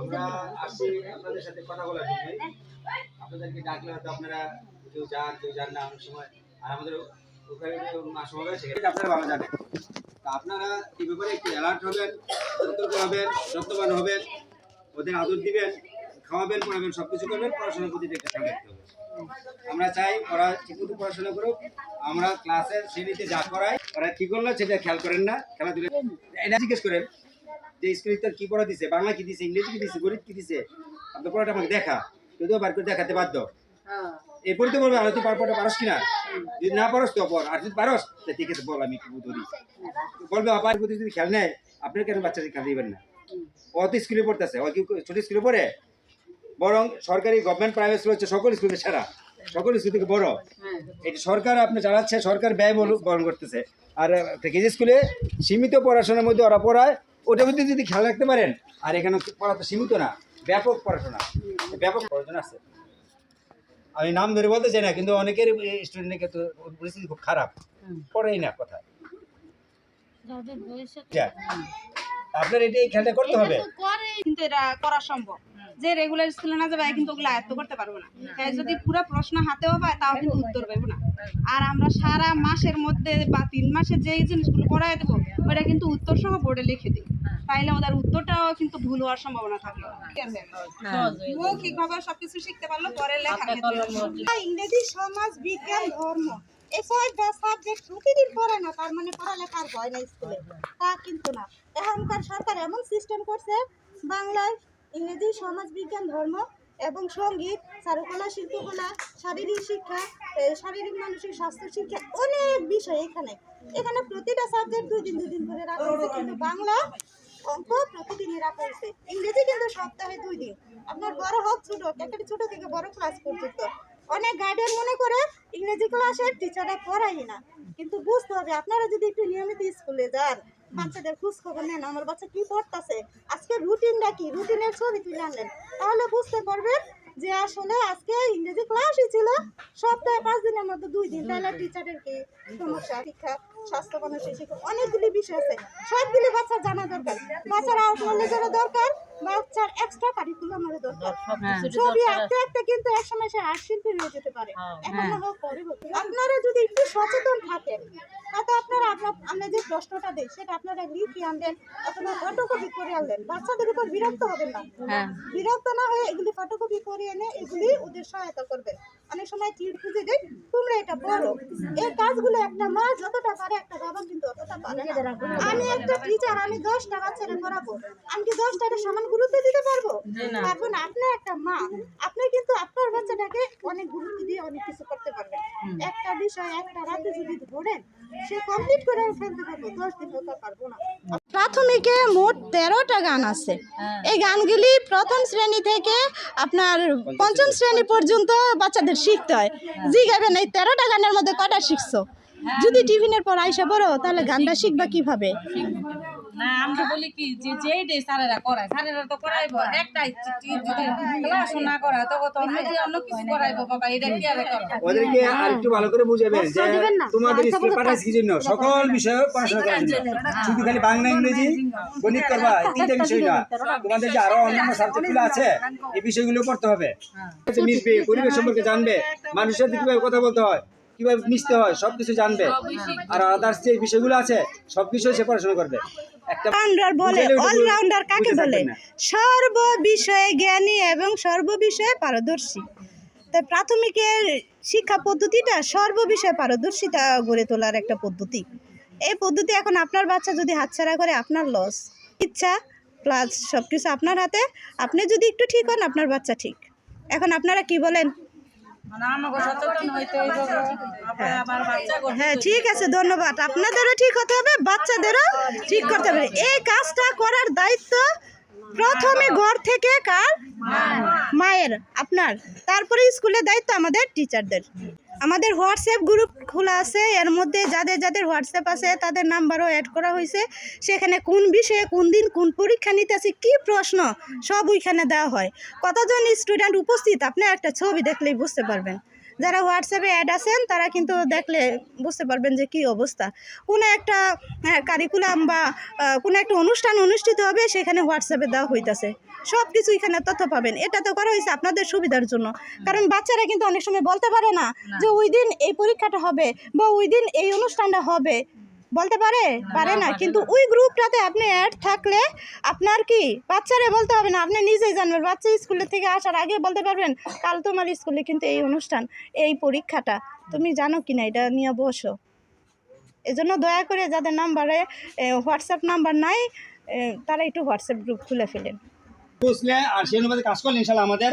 আমরা আসছি, আপনাদের সাথে কথা বলার জন্যই আপনাদেরকে ডাকলে হয়তো আপনারা কেউ যান কেউ যান না অনেক সময়। আর আমাদের ওখানে সেখানে আপনারা ভালো জানেন। তা আপনারা এই ব্যাপারে একটু অ্যালার্ট হবেন, সতর্ক হবেন, যত্নবান হবেন, ওদের আদর দিবেন, খাওয়াবেন, পড়াবেন সব কিছু করবেন, পড়াশোনার প্রতি আমরা চাই ওরা ঠিকমতো পড়াশোনা করুক, আমরা ক্লাসের শ্রেণীতে যা করাই, ওরা কি করল সেটা খেয়াল করেন না, খেলাধুলা এটা জিজ্ঞেস করেন যে স্কুলে তোর কি পড়া দিছে বাংলা কি দিছে ইংরেজি কি দিছে গণিত কি দিছে আপনার পড়াটা আমাকে দেখা যদিও বার করে দেখাতে বাধ্য। এরপরে তো বলবে আর তুই পড়াটা পারস কিনা? যদি না পারস তো পর আর যদি পারস তা ঠিক আছে বল আমি একটু ধরি। বলবে আবার প্রতি যদি খেয়াল নেয় আপনার কেন বাচ্চাদের খেয়াল দিবেন না? ও তো স্কুলে পড়তেছে ও কি ছোট স্কুলে পড়ে? বরং সরকারি গভর্নমেন্ট প্রাইভেট স্কুল হচ্ছে সকল স্কুলে সেরা সকল স্কুল থেকে বড়। এটা সরকার আপনি চালাচ্ছে সরকার ব্যয় বহন করতেছে। আর কেজি স্কুলে সীমিত পড়াশোনার মধ্যে ওরা পড়ায় ওটার মধ্যে যদি খেয়াল রাখতে পারেন আর এখানে পড়া তো সীমিত না ব্যাপক পড়াশোনা ব্যাপক পড়াশোনা আছে। আমি নাম ধরে বলতে চাই না কিন্তু অনেকের স্টুডেন্টের ক্ষেত্রে পরিস্থিতি খুব খারাপ। পড়েই না কথা। আপনার এটা এই খেয়ালটা করতে হবে। কিন্তু এটা করা সম্ভব। যে রেগুলার স্কুলে না যাবে কিন্তু ওগুলো আয়ত্ত করতে পারব না। তাই যদি পুরো প্রশ্ন হাতেও পায় তাও কিন্তু উত্তর পাবো না। আর আমরা সারা মাসের মধ্যে বা তিন মাসে যে জিনিসগুলো পড়াই দেবো ওটা কিন্তু উত্তর সহ বোর্ডে লিখে দিই। তাইলে ওদের উত্তরটাও কিন্তু ভুল হওয়ার সম্ভাবনা থাকল মৌখিকভাবে সবকিছু শিখতে পারল পরে লেখা ইংরেজি সমাজ বিজ্ঞান ধর্ম এই ছয়টা সাবজেক্ট প্রতিদিন পড়ে না তার মানে পড়ালেখার ভয় না স্কুলে তা কিন্তু না। এখনকার সরকার এমন সিস্টেম করছে বাংলায় ইংরেজি সমাজ বিজ্ঞান ধর্ম এবং সংগীত চারুকলা শিল্পকলা শারীরিক শিক্ষা শারীরিক মানসিক স্বাস্থ্য শিক্ষা অনেক বিষয় এখানে। এখানে প্রতিটা সাবজেক্ট দুই দিন দুই দিন করে রাখা হয়েছে। কিন্তু বাংলা অঙ্ক প্রতিদিন রাখা করছে ইংরেজি কিন্তু সপ্তাহে দুই দিন। আপনার বড় হোক ছোট একেবারে ছোট থেকে বড় ক্লাস পর্যন্ত। অনেক গার্ডেন মনে করে ইংরেজি ক্লাসের টিচাররা পড়াই না। কিন্তু বুঝতে হবে, আপনারা যদি একটু নিয়মিত স্কুলে যান, বাচ্চাদের খোঁজ খবর নেন, আমার বাচ্চা কি পড়তেছে, আজকে রুটিনটা কি? রুটিনের ছবি তুলে আনলেন, তাহলে বুঝতে পারবেন যে আসলে আজকে ইংরেজি ক্লাসই ছিল সপ্তাহে পাঁচ দিনের মধ্যে দুই দিন। তাহলে টিচারের কি সমস্যা শিক্ষা স্বাস্থ্য মানুষের শিক্ষা অনেকগুলি বিষয় আছে। সবগুলি বাচ্চা জানা দরকার। বাচ্চারা আউট নলেজেরও দরকার। বাচ্চার এক্সট্রা কারিকুলামেরও দরকার। ছবি আঁকতে আঁকতে কিন্তু এক সময় সে আর্ট শিল্পী হয়ে যেতে পারে। এখন না হোক পরে হোক। আপনারা যদি একটু সচেতন থাকেন তাতে আপনারা আপনার আমরা যে প্রশ্নটা দেই সেটা আপনারা লিখে আনলেন অথবা ফটোকপি করে আনলেন বাচ্চাদের উপর বিরক্ত হবেন না। বিরক্ত না হয়ে এগুলি ফটোকপি করে এনে এগুলি ওদের সহায়তা করবেন। অনেক সময় তীর খুঁজে দেয় তোমরা এটা পড়ো। এই কাজগুলো একটা মা যতটা পারে একটা বাবা কিন্তু অতটা পারে না। আমি একটা টিচার আমি দশটা বাচ্চারা পড়াবো। আমি কি দশটারে সমান গুরুত্ব দিতে পারব? পারব না। আপনার একটা মা আপনি কিন্তু আপনার বাচ্চাটাকে অনেক গুরুত্ব দিয়ে অনেক কিছু করতে পারবেন। একটা বিষয় একটা রাতে যদি ধরেন সে কমপ্লিট করে ফেলতে পারব দশ দিন হতে পারব না। প্রাথমিকে মোট তেরোটা গান আছে। এই গানগুলি প্রথম শ্রেণি থেকে আপনার পঞ্চম শ্রেণি পর্যন্ত বাচ্চাদের শিখতে হয়। জিগাবেন এই তেরোটা গানের মধ্যে কটা শিখছো? যদি টিফিনের পর আইসা বড় তাহলে গানটা শিখবা। কীভাবে? না আমরা বলি কি যে যেই ডে স্যারেরা করায় স্যারেরা তো করাইবো একটাই যদি ক্লাস না করা তো অন্য অন্য কিছু করাইবো বাবা এটা কি আর করো ওদেরকে আর একটু ভালো করে বুঝাবেন যে তোমাদের স্কুল পাঠাইছি কি জন্য? সকল বিষয়ে পড়াশোনা করার জন্য শুধু খালি বাংলা ইংরেজি গণিত করবা এই তিনটা বিষয় না। তোমাদের যে আরও অন্যান্য সাবজেক্টগুলো আছে এই বিষয়গুলো পড়তে হবে। মিশবে পরিবেশ সম্পর্কে জানবে। মানুষের সাথে কীভাবে কথা বলতে হয় কীভাবে মিশতে হয় সবকিছু জানবে। আর আদার্স যে বিষয়গুলো আছে সব বিষয় সে পড়াশোনা করবে। অলরাউন্ডার বলে অলরাউন্ডার কাকে বলে? সর্ব বিষয়ে জ্ঞানী এবং সর্ব বিষয়ে পারদর্শী। তাই প্রাথমিকের শিক্ষা পদ্ধতিটা সর্ব বিষয়ে পারদর্শিতা গড়ে তোলার একটা পদ্ধতি। এই পদ্ধতি এখন আপনার বাচ্চা যদি হাতছাড়া করে আপনার লস ইচ্ছা প্লাস সব কিছু আপনার হাতে আপনি যদি একটু ঠিক হন আপনার বাচ্চা ঠিক। এখন আপনারা কি বলেন? হ্যাঁ। ঠিক আছে ধন্যবাদ। আপনাদেরও ঠিক হতে হবে বাচ্চাদেরও ঠিক করতে হবে। এই কাজটা করার দায়িত্ব প্রথমে ঘর থেকে কার? মায়ের। আপনার। তারপরে স্কুলের দায়িত্ব আমাদের টিচারদের। আমাদের হোয়াটসঅ্যাপ গ্রুপ খোলা আছে এর মধ্যে যাদের যাদের হোয়াটসঅ্যাপ আছে তাদের নাম্বারও অ্যাড করা হয়েছে। সেখানে কোন বিষয়ে কোন দিন কোন পরীক্ষা নিতে আছে কী প্রশ্ন সব ওইখানে দেওয়া হয়। কতজন স্টুডেন্ট উপস্থিত? আপনি একটা ছবি দেখলেই বুঝতে পারবেন। যারা হোয়াটসঅ্যাপে অ্যাড আছেন তারা কিন্তু দেখলে বুঝতে পারবেন যে কি অবস্থা। কোনো একটা কারিকুলাম বা কোনো একটা অনুষ্ঠান অনুষ্ঠিত হবে সেখানে হোয়াটসঅ্যাপে দেওয়া হইতেছে। সব কিছু এখানে তথ্য পাবেন। এটা তো করা হয়েছে আপনাদের সুবিধার জন্য। কারণ বাচ্চারা কিন্তু অনেক সময় বলতে পারে না যে ওই দিন এই পরীক্ষাটা হবে বা ওই দিন এই অনুষ্ঠানটা হবে। বলতে পারে? পারে না। কিন্তু ওই গ্রুপটাতে আপনি অ্যাড থাকলে আপনার কি? বাচ্চারা বলতে হবে না আপনি নিজেই জানবেন। বাচ্চা স্কুলে থেকে আসার আগে বলতে পারবেন কাল তোমার স্কুলে কিন্তু এই অনুষ্ঠান এই পরীক্ষাটা। তুমি জানো কি না এটা নিয়ে বসো। এজন্য দয়া করে যাদের নাম্বারে হোয়াটসঅ্যাপ নাম্বার নাই তারা একটু হোয়াটসঅ্যাপ গ্রুপ খুলে ফেলেন। বুঝলে? আর সেই অনুপাতে কাজ করলে ইনশাল্লাহ আমাদের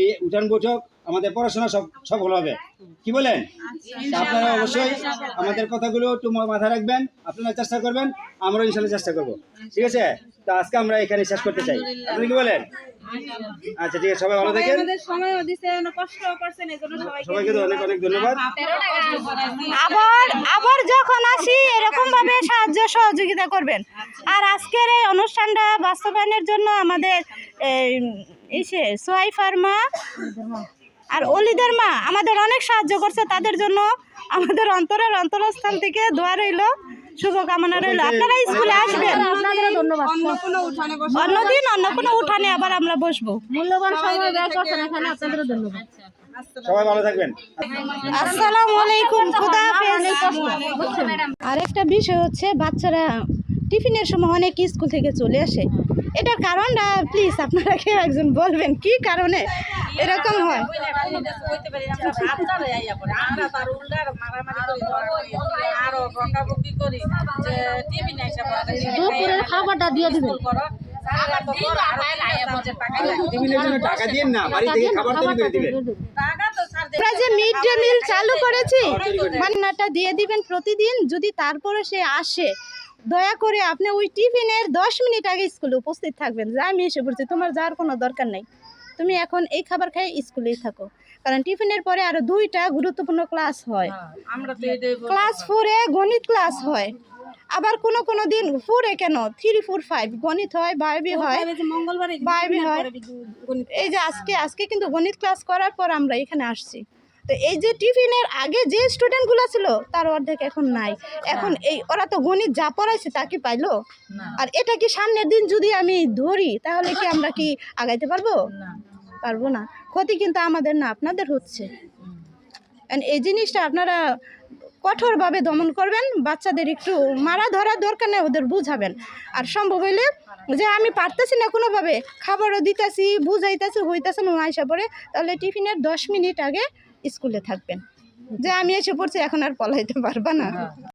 এই উঠান বৈঠক আমাদের পড়াশোনা সব সফল হবে। কি বলেন? আপনারা অবশ্যই আমাদের কথাগুলো একটু মাথায় রাখবেন আপনারা চেষ্টা করবেন আমরাও ইনশাল্লাহ চেষ্টা করব। ঠিক আছে? তো আজকে আমরা এখানে শেষ করতে চাই। আপনি কি বলেন? আচ্ছা ঠিক আছে সবাই ভালো থাকেন। সবাইকে অনেক অনেক ধন্যবাদ। আবার আবার যখন আসি এরকম ভাবে সাহায্য সহযোগিতা করবেন। আর আজকের এই অনুষ্ঠানটা বাস্তবায়নের জন্য আমাদের এই ইসে সোয়াই ফার্মা আর অলিদের মা আমাদের অনেক সাহায্য করছে তাদের জন্য আমাদের অন্তরের অন্তরস্থান থেকে দোয়া রইল শুভকামনা রইল। আপনারা স্কুলে আসবেন। অন্যদিন অন্য কোনো উঠানে আবার আমরা বসবো। সবাই ভালো থাকবেন। আসসালামু আলাইকুম খুদা আরেকটা বিষয় হচ্ছে বাচ্চারা টিফিনের সময় অনেক স্কুল থেকে চলে আসে। এটার কারণটা প্লিজ আপনারা কেউ একজন বলবেন কি কারণে এরকম হয় দুপুরের খাবারটা দিয়ে দিবেন টাকা দিন না বাড়ি থেকে খাবার তৈরি করে দিবেন আমরা যে মিড ডে মিল চালু করেছি। মান্নাটা দিয়ে দিবেন প্রতিদিন যদি তারপরে সে আসে দয়া করে আপনি ওই টিফিনের দশ মিনিট আগে স্কুলে উপস্থিত থাকবেন। যে আমি এসে পড়ছি তোমার যাওয়ার কোনো দরকার নেই। তুমি এখন এই খাবার খাই স্কুলেই থাকো। কারণ টিফিনের পরে আরও দুইটা গুরুত্বপূর্ণ ক্লাস হয়। ক্লাস ফোরে গণিত ক্লাস হয়। আবার কোনো কোনো দিন ফোরে কেন? থ্রি ফোর ফাইভ গণিত হয় বায়োবি হয় মঙ্গলবারে হয়। এই যে আজকে আজকে কিন্তু গণিত ক্লাস করার পর আমরা এখানে আসছি। তো এই যে টিফিনের আগে যে স্টুডেন্টগুলো ছিল তার অর্ধেক এখন নাই। এখন এই ওরা তো গণিত যা পড়াইছে তা কি পাইলো? আর এটা কি সামনের দিন যদি আমি ধরি তাহলে কি আমরা কি আগাইতে পারব? পারব না। ক্ষতি কিন্তু আমাদের না আপনাদের হচ্ছে। এই জিনিসটা আপনারা কঠোরভাবে দমন করবেন, বাচ্চাদের একটু মারা ধরার দরকার নেই, ওদের বুঝাবেন। আর সম্ভব হইলে যে আমি পারতেছি না কোনোভাবে, খাবারও দিতেছি, বুঝাইতেছি, হইতেছে না, আইসা পড়ে, তাহলে টিফিনের দশ মিনিট আগে স্কুলে থাকবেন। যে আমি এসে পড়ছি, এখন আর পলাইতে পারবা না।